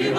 мертвих,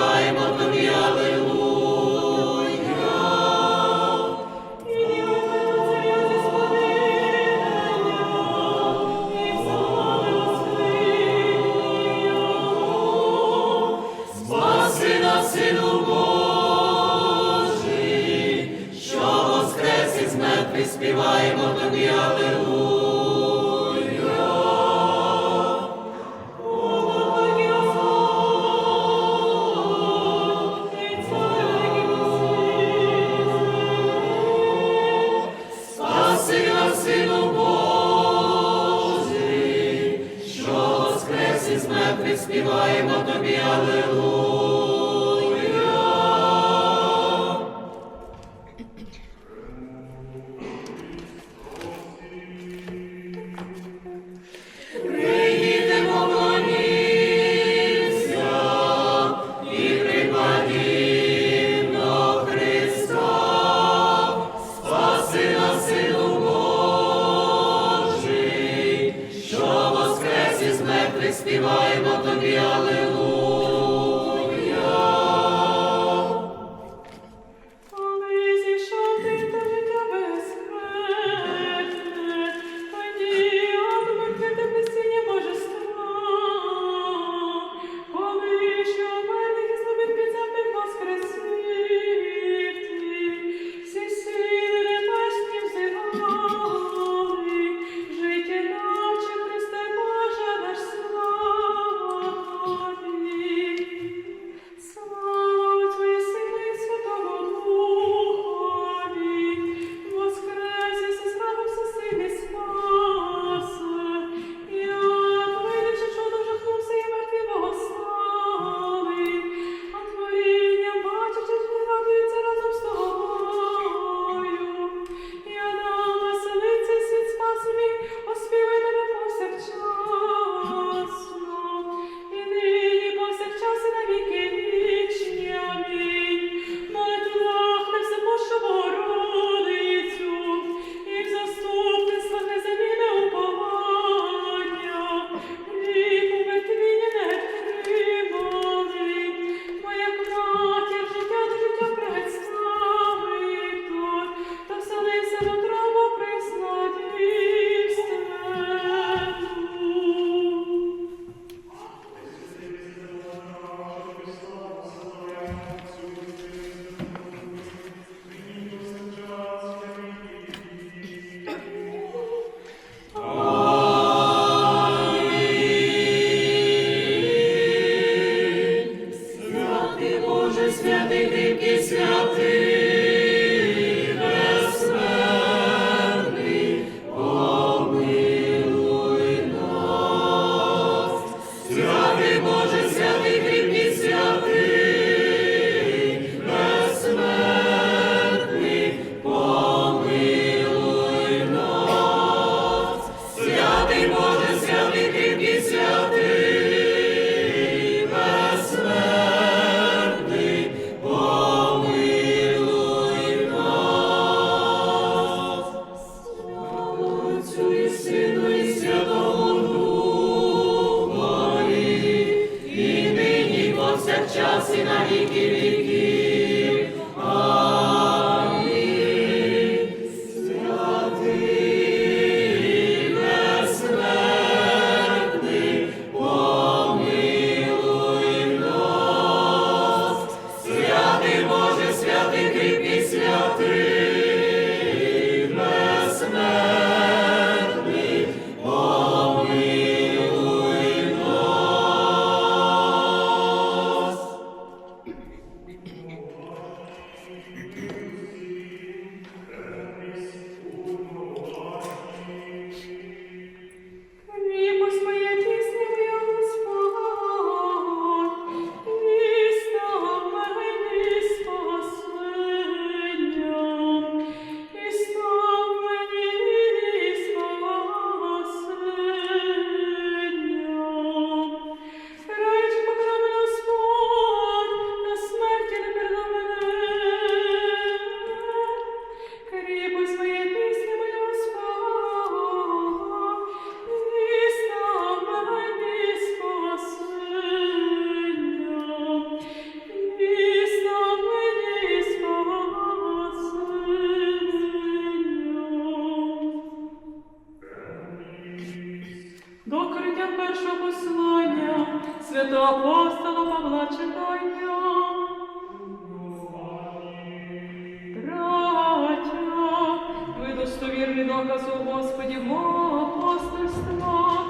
Достовірний доказ у Господі мого апостольства.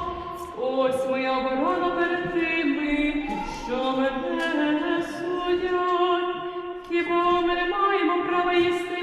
Ось моя оборона перед тими, що мене судять. Хіба ми не маємо права їсти